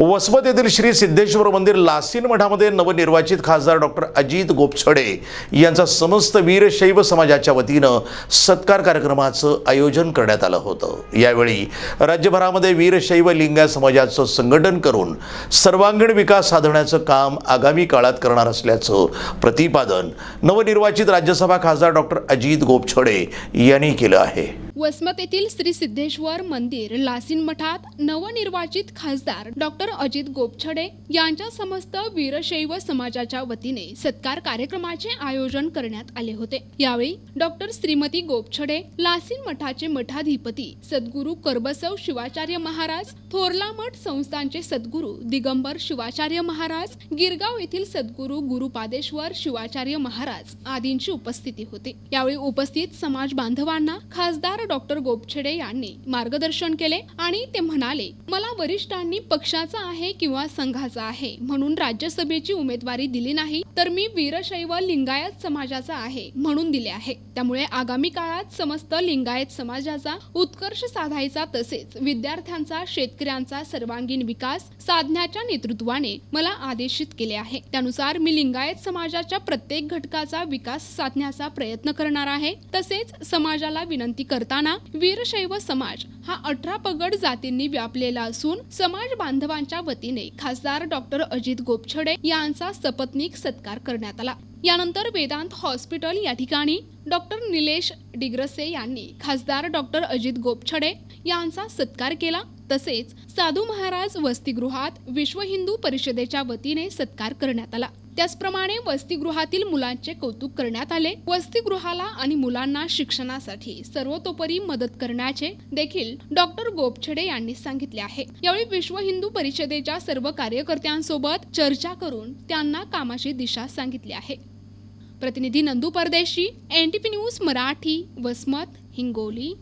वसमत येथील श्री सिद्धेश्वर मंदिर लासीन मठामध्ये नवनिर्वाचित खासदार डॉक्टर अजित गोपछडे यांचा समस्त वीरशैव समाजाच्या वतीनं सत्कार कार्यक्रमाचं आयोजन करण्यात आलं होतं. यावेळी राज्यभरामध्ये वीरशैव लिंगायत समाजाचं संघटन करून सर्वांगीण विकास साधण्याचं काम आगामी काळात करणार असल्याचं प्रतिपादन नवनिर्वाचित राज्यसभा खासदार डॉक्टर अजित गोपछडे यांनी केलं आहे. वसमत येथील श्री सिद्धेश्वर मंदिर लासीन मठात नवनिर्वाचित खासदार डॉक्टर अजित गोपछडे यांच्या समस्त वीरशैव समाजाच्या वतीने सत्कार कार्यक्रमाचे आयोजन करण्यात आले होते. यावेळी डॉक्टर श्रीमती गोपछडे लासीन मठाचे मठाधिपती सद्गुरू करबसव शिवाचार्य महाराज थोरला मठ संस्थांचे सद्गुरू दिगंबर शिवाचार्य महाराज गिरगाव येथील सद्गुरू गुरुपादेश्वर शिवाचार्य महाराज आदींची उपस्थिती होती. यावेळी उपस्थित समाज बांधवांना खासदार डॉक्टर गोपछेडे यांनी मार्गदर्शन केले आणि ते म्हणाले मला वरिष्ठांनी पक्षाचा आहे किंवा संघाचा आहे म्हणून राज्यसभेची उमेदवारी दिली नाही तर मी वीरशैव लिंगायत समाजाचा आहे म्हणून दिले आहे. त्यामुळे आगामी काळात समस्त लिंगायत समाजाचा उत्कर्ष साधायचा तसेच विद्यार्थ्यांचा शेतकऱ्यांचा सर्वांगीण विकास साधण्याच्या नेतृत्वाने मला आदेशित केले आहे. त्यानुसार मी लिंगायत समाजाच्या प्रत्येक घटकाचा विकास साधण्याचा प्रयत्न करणार आहे. तसेच समाजाला विनंती करता असताना वीरशैव समाज हा अठरा पगड जातींनी व्यापलेला असून समाज बांधवांच्या वतीने खासदार डॉक्टर अजित गोपछडे यांचा सपत्नीक सत्कार करण्यात आला. यानंतर वेदांत हॉस्पिटल या ठिकाणी डॉक्टर निलेश डिग्रसे यांनी खासदार डॉक्टर अजित गोपछडे यांचा सत्कार केला. तसेच साधू महाराज वसतिगृहात विश्व हिंदू परिषदेच्या वतीने सत्कार करण्यात आला. त्याचप्रमाणे वसतिगृहातील मुलांचे कौतुक करण्यात आले. वसतिगृहाला आणि मुलांना शिक्षणासाठी सर्वतोपरी मदत करण्याचे देखील डॉक्टर गोपछडे यांनी सांगितले आहे. यावेळी विश्व हिंदू परिषदेच्या सर्व कार्यकर्त्यांसोबत चर्चा करून त्यांना कामाची दिशा सांगितली आहे. प्रतिनिधी Nandu Pardeshi N T P news Marathi Vasmat Hingoli.